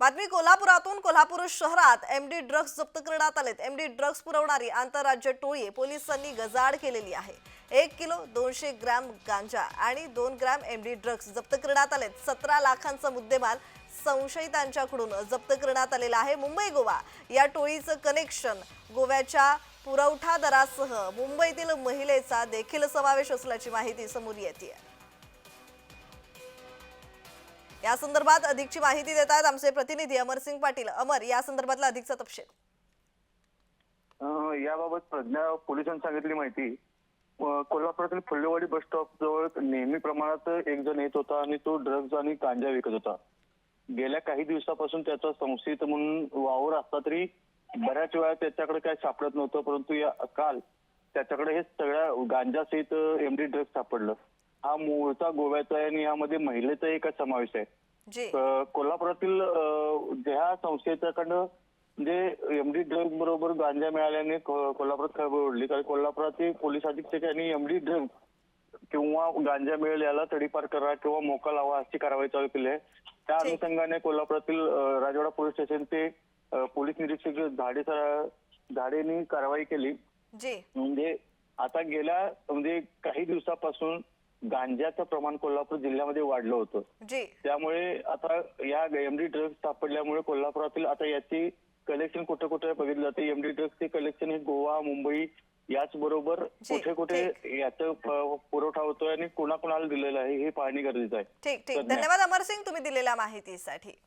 बातमी कोल्हापुरातून कोल्हापूर शहरात MD drugs जप्त करण्यात आलेत. एमडी ड्रग्ज पुरवणारी आंतरराज्य टोळी पोलिसांनी गजाड केलेली आहे. एक किलो दोनशे ग्रॅम गांजा आणि दोन ग्रॅम एमडी ड्रग्ज जप्त करण्यात आलेत. सतरा लाखांचा मुद्देमाल संशयितांच्याकडून जप्त करण्यात आलेला आहे. मुंबई गोवा या टोळीचं कनेक्शन गोव्याच्या पुरवठादारासह मुंबईतील महिलेचा देखील समावेश असल्याची माहिती समोर येते या संदर्भात अधिकची माहिती देत आहेत आमचे प्रतिनिधी अमरसिंग पाटील. अमर या संदर्भातला अधिकचा तपशील. याबाबत प्रज्ञा पोलिसांनी सांगितली माहिती. कोल्हापुरातील फुल्लेवाडी बस स्टॉप जवळ नेहमी प्रमाणात एक जण येत होता आणि तो ड्रग्ज आणि गांजा विकत होता. गेल्या काही दिवसापासून त्याचा संशयित म्हणून वावर असला तरी बऱ्याच वेळा त्याच्याकडे काय सापडत नव्हतं परंतु या काल त्याच्याकडे हे सगळ्या गांजासहित एमडी ड्रग्ज सापडलं. हा मूळचा गोव्याचा आहे आणि यामध्ये महिलेचा एक समावेश आहे. जी. अ, कोल्हापुरातील अ, ज्या संस्थेच्याकडनं म्हणजे एमडी ड्रग बरोबर गांजा मिळाल्याने को- कोल्हापुरात खळबळ उडली. कारण कोल्हापुरातील पोलीस अधीक्षक यांनी एमडी ड्रग किंवा गांजा मिळेल याला तडीपार करा किंवा मोका लावा अशी कारवाई चालू केली आहे. त्या ठीक. अनुषंगाने कोल्हापुरातील अ, राजवाडा पोलीस स्टेशनचे अ, पोलीस निरीक्षक झाडे झाडेनी कारवाई केली. जी. म्हणजे आता गेल्या म्हणजे काही दिवसापासून गांजाचं प्रमाण कोल्हापूर जिल्ह्यामध्ये वाढलं होतं. जी. त्यामुळे आता या एमडी ड्रग्ज सापडल्यामुळे कोल्हापुरातील आता याची कलेक्शन कुठे कुठे बघितलं जाते? एमडी ड्रग्जचे कलेक्शन हे गोवा मुंबई याच बरोबर कुठे कुठे याचं पुरवठा होतोय आणि कोणाकोणाला दिलेला आहे हे पाहणे गरजेचं आहे. ठीक ठीक. धन्यवाद. धन्यवाद अमरसिंग तुम्ही दिलेल्या माहितीसाठी.